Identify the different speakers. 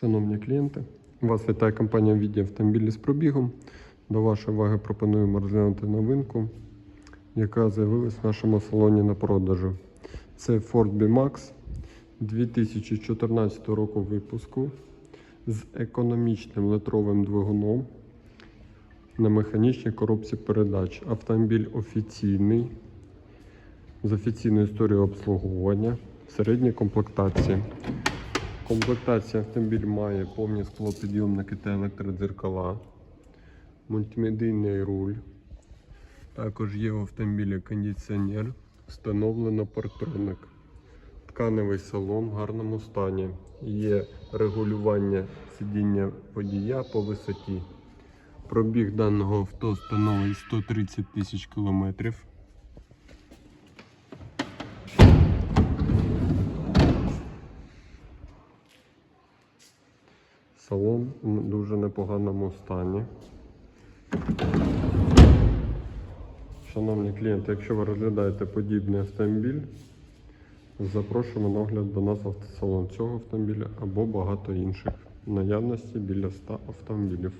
Speaker 1: Шановні клієнти, вас вітає компанія Віді автомобілі з пробігом. До вашої уваги пропонуємо розглянути новинку, яка з'явилась в нашому салоні на продажу. Це Ford B-Max 2014 року випуску з економічним литровим двигуном на механічній коробці передач. Автомобіль офіційний з офіційною історією обслуговування в середній комплектації. Комплектація автомобіль має повні склопідйомники та електродзеркала, мультимедійний руль. Також є в автомобілі кондиціонер, встановлено партроник. Тканевий салон в гарному стані. Є регулювання сидіння водія по висоті. Пробіг даного авто становить 130 тисяч кілометрів. Салон в дуже непоганому стані. Шановні клієнти, якщо ви розглядаєте подібний автомобіль, запрошуємо на огляд до нас автосалон цього автомобіля або багато інших. Наявності біля 100 автомобілів.